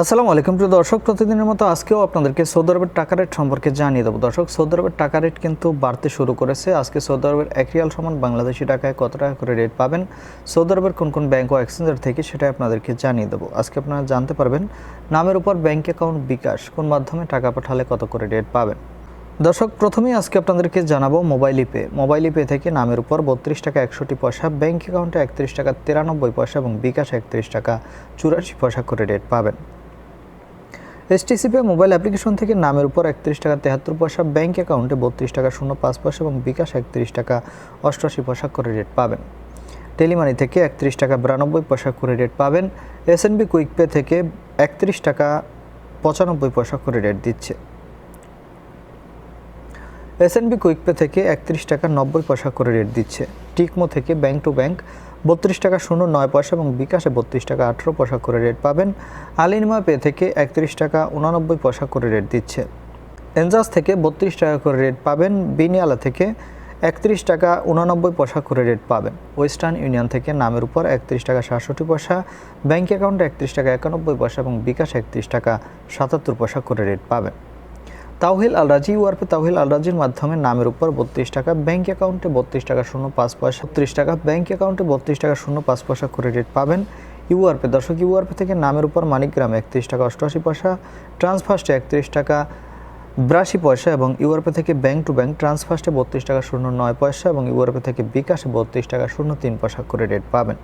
আসসালামু আলাইকুম প্রিয় দর্শক, প্রতিদিনের মতো আজকেও আপনাদেরকে সৌদি আরবের টাকা রেট সম্পর্কে জানিয়ে দেবো। দর্শক, সৌদি আরবের টাকা রেট কিন্তু বাড়তে শুরু করেছে। আজকে সৌদি আরবের এক রিয়াল সমান বাংলাদেশি টাকায় কত টাকা করে রেট পাবেন? সৌদি আরবের কোন কোন ব্যাংক ও এক্সচেঞ্জার থেকে সেটা আপনাদেরকে জানিয়ে দেবো। আজকে আপনারা জানতে পারবেন, নামের উপর ব্যাংক অ্যাকাউন্ট বিকাশ, কোন মাধ্যমে টাকা পাঠালে কত করে রেট পাবেন। দর্শক, প্রথমেই আজকে আপনাদেরকে জানাব মোবাইল ইপে। মোবাইল ইপে থেকে নামের উপর বত্রিশ টাকা একষট্টি পয়সা ব্যাঙ্ক অ্যাকাউন্টে একত্রিশ টাকা তিরানব্বই পয়সা এবং বিকাশ একত্রিশ টাকা চুরাশি পয়সা করে রেট পাবেন। এসটিসিপি মোবাইল অ্যাপ্লিকেশন থেকে নামের উপর একত্রিশ টাকা, তেহাত্তর পয়সা ব্যাঙ্ক অ্যাকাউন্টে বত্রিশ টাকা, শূন্য পাঁচ পয়সা এবং বিকাশ একত্রিশ টাকা, অষ্টআশি পয়সা করে রেট পাবেন। টেলিমানি থেকে একত্রিশ টাকা, বিরানব্বই পয়সা করে রেট পাবেন। এসএনবি কুইক পে থেকে একত্রিশ টাকা, পঁচানব্বই পয়সা করে রেট দিচ্ছে। এসএনবি কুইক পে থেকে একত্রিশ টাকা, নব্বই পয়সা করে রেট দিচ্ছে। টিকমো থেকে ব্যাংক টু ব্যাংক বত্রিশ টাকা শূন্য, নয় পয়সা এবং বিকাশে বত্রিশ টাকা আঠেরো পয়সা করে রেট পাবেন। আলিনমা পে থেকে একত্রিশ টাকা উনানব্বই পয়সা করে রেট দিচ্ছে। এনজাস থেকে বত্রিশ টাকা করে রেট পাবেন। বিনিয়ালা থেকে একত্রিশ টাকা উনানব্বই পয়সা করে রেট পাবেন। ওয়েস্টার্ন ইউনিয়ন থেকে নামের উপর একত্রিশ টাকা সাতষট্টি পয়সা, ব্যাংক অ্যাকাউন্টে একত্রিশ টাকা একানব্বই পয়সা এবং বিকাশ একত্রিশ টাকা সাতাত্তর পয়সা করে রেট পাবেন। তাওহিল আল রাজি ইউআরপি তাওহিল আল রাজির মাধ্যমে নামের উপর বত্রিশ টাকা, ব্যাংক অ্যাকাউন্টে বত্রিশ টাকা শূন্য পাঁচ পয়সা ত্রিশ টাকা, ব্যাংক অ্যাকাউন্টে বত্রিশ টাকা শূন্য পাঁচ পয়সা করে রেট পাবেন ইউআরপি। দর্শক, ইউআরপি থেকে নামের উপর মানিকগ্রাম একত্রিশ টাকা অষ্টআশি পয়সা ট্রান্সফার্স্টে একত্রিশ টাকা বিরাশি পয়সা এবং ইউআরপি থেকে ব্যাংক টু ব্যাংক ট্রান্সফার্স্টে বত্রিশ টাকা শূন্য নয় পয়সা এবং ইউআরপি থেকে বিকাশে বত্রিশ টাকা শূন্য তিন পয়সা করে রেট পাবেন।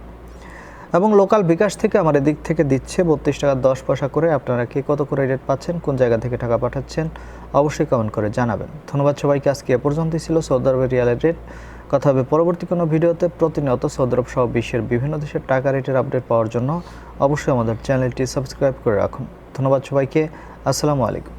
এবং লোকাল বিকাশ থেকে আমার এদিক থেকে দিচ্ছে বত্রিশ টাকা দশ পয়সা করে। আপনারা কে কত করে রেট পাচ্ছেন, কোন জায়গা থেকে টাকা পাঠাচ্ছেন, অবশ্যই কমেন্ট করে জানাবেন। ধন্যবাদ সবাইকে, আজকে এ পর্যন্তই ছিল সৌদি আরবের রিয়ালের রেট কথা হবে পরবর্তী কোনো ভিডিওতে। প্রতিনিয়ত সৌদি আরব সহ বিশ্বের বিভিন্ন দেশের টাকা রেটের আপডেট পাওয়ার জন্য অবশ্যই আমাদের চ্যানেলটি সাবস্ক্রাইব করে রাখুন। ধন্যবাদ সবাইকে, আসসালামু আলাইকুম।